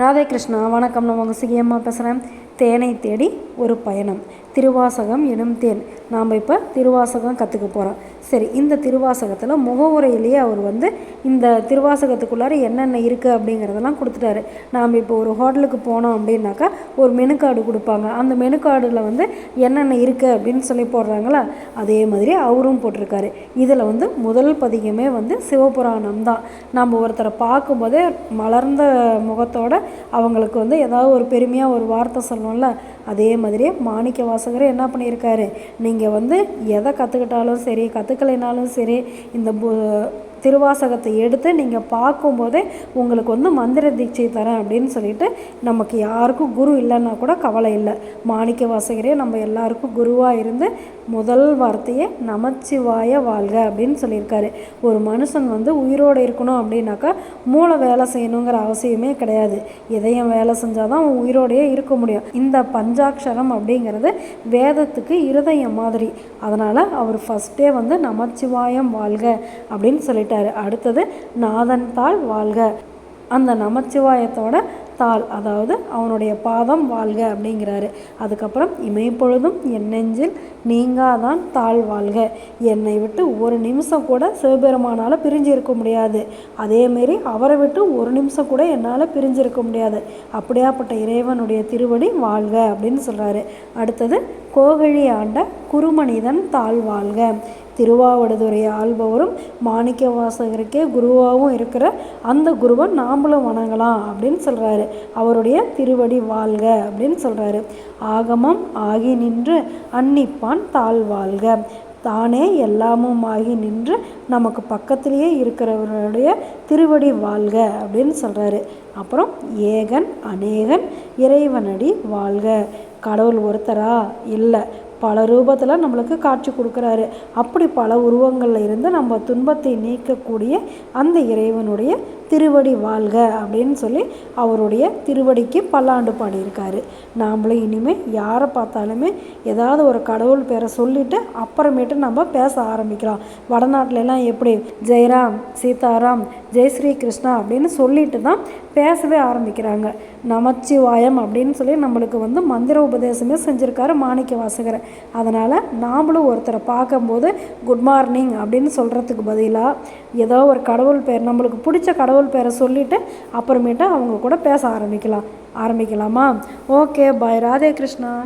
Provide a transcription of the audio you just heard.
ராதே கிருஷ்ணா வணக்கம். நான் உங்கள் சிகியம்மா பேசுகிறேன் தேனை தேடி ஒரு பயணம். திருவாசகம் எனும் தேன். நாம் இப்போ திருவாசகம் கற்றுக்க போகிறோம் சரி இந்த திருவாசகத்தில் முகவுரையிலேயே அவர் வந்து இந்த திருவாசகத்துக்குள்ளார என்னென்ன இருக்குது அப்படிங்கிறதெல்லாம் கொடுத்துட்டாரு. நாம் இப்போ ஒரு ஹோட்டலுக்கு போனோம் அப்படின்னாக்கா ஒரு மெனு கார்டு கொடுப்பாங்க. அந்த மெனு கார்டில் வந்து என்னென்ன இருக்குது அப்படின்னு சொல்லி போடுறாங்களா? அதே மாதிரி அவரும் போட்டிருக்காரு. இதில் வந்து முதல் பதிகமே வந்து சிவபுராணம் தான். நம்ம ஒருத்தரை பார்க்கும்போதே மலர்ந்த முகத்தோட அவங்களுக்கு வந்து ஏதாவது ஒரு பெருமையாக ஒரு வார்த்தை சொல்லணும்ல அதே மாதிரியே மாணிக்க வாசகர் என்ன பண்ணியிருக்காரு? நீங்கள் வந்து எதை கற்றுக்கிட்டாலும் சரி கற்றுக்கலைனாலும் சரி இந்த பு திருவாசகத்தை எடுத்து நீங்கள் பார்க்கும்போதே உங்களுக்கு வந்து மந்திர தீட்சை தரேன் அப்படின்னு சொல்லிட்டு நமக்கு யாருக்கும் குரு இல்லைன்னா கூட கவலை இல்லை. மாணிக்க வாசகரே நம்ம எல்லாருக்கும் குருவாக இருந்து முதல் வார்த்தையே நமச்சிவாய வாழ்க அப்படின்னு சொல்லியிருக்காரு. ஒரு மனுஷன் வந்து உயிரோடு இருக்கணும் அப்படின்னாக்கா மூளை வேலை செய்யணுங்கிற அவசியமே கிடையாது. இதயம் வேலை செஞ்சால் தான் உயிரோடையே இருக்க முடியும். இந்த பஞ்சாட்சரம் அப்படிங்கிறது வேதத்துக்கு இருதயம் மாதிரி. அதனால் அவர் ஃபஸ்ட்டே வந்து நமச்சிவாயம் வாழ்க அப்படின்னு சொல்லிட்டாரு அடுத்தது நாதன் தாள் வாழ்க. அந்த நமச்சிவாயத்தோட தாள் அதாவது அவனுடைய பாதம் வாழ்க அப்படிங்கிறாரு. அதுக்கப்புறம் இமைப்பொழுதும் என் நெஞ்சில் நீங்காதான் தாழ் வாழ்க. என்னை விட்டு ஒரு நிமிஷம் கூட சிவபெருமானால் பிரிஞ்சு இருக்க முடியாது அதேமாரி அவரை விட்டு ஒரு நிமிஷம் கூட என்னால் பிரிஞ்சு இருக்க முடியாது. அப்படியாப்பட்ட இறைவனுடைய திருவடி வாழ்க அப்படின்னு சொல்கிறாரு அடுத்தது கோகழி ஆண்ட குருமனிதன் தாழ் வாழ்க. திருவாவடுதுறை ஆள்பவரும் மாணிக்க வாசகருக்கே குருவாகவும் இருக்கிற அந்த குருவை நாமளும் வணங்கலாம் அப்படின்னு சொல்கிறாரு அவருடைய திருவடி வாழ்க அப்படின்னு சொல்கிறாரு ஆகமம் ஆகி நின்று அன்னிப்பான் தாழ் வாழ்க. தானே எல்லாமும் ஆகி நின்று நமக்கு பக்கத்திலேயே இருக்கிறவருடைய திருவடி வாழ்க அப்படின்னு சொல்கிறாரு அப்புறம் ஏகன் அநேகன் இறைவனடி வாழ்க. கடவுள் ஒருத்தரா? இல்லை. பல ரூபத்தில் நம்மளுக்கு காட்சி கொடுக்குறாரு. அப்படி பல உருவங்களில் இருந்து நம்ம துன்பத்தை நீக்கக்கூடிய அந்த இறைவனுடைய திருவடி வாழ்க அப்படின்னு சொல்லி அவருடைய திருவடிக்கு பல்லாண்டு பாடியிருக்காரு. நாமளும் இனிமேல் யாரை பார்த்தாலுமே ஏதாவது ஒரு கடவுள் பேரை சொல்லிவிட்டு அப்புறமேட்டு நம்ம பேச ஆரம்பிக்கலாம். வடநாட்டிலலாம் எப்படி? ஜெயராம் சீதாராம் ஜெய் ஸ்ரீ கிருஷ்ணா அப்படின்னு சொல்லிட்டு தான் பேசவே ஆரம்பிக்கிறாங்க. நமச்சிவாயம் அப்படின்னு சொல்லி நம்மளுக்கு வந்து மந்திர உபதேசமே செஞ்சுருக்காரு மாணிக்க வாசகர். அதனால் நாமளும் ஒருத்தரை பார்க்கும்போது குட் மார்னிங் அப்படின்னு சொல்கிறதுக்கு பதிலாக ஏதோ ஒரு கடவுள் பேர் நம்மளுக்கு பிடிச்ச கடவுள் கடவுள் பேரை சொல்லிவிட்டு அப்புறமேட்டு அவங்க கூட பேச ஆரம்பிக்கலாம். ஆரம்பிக்கலாமா? Okay bye Radhe Krishna.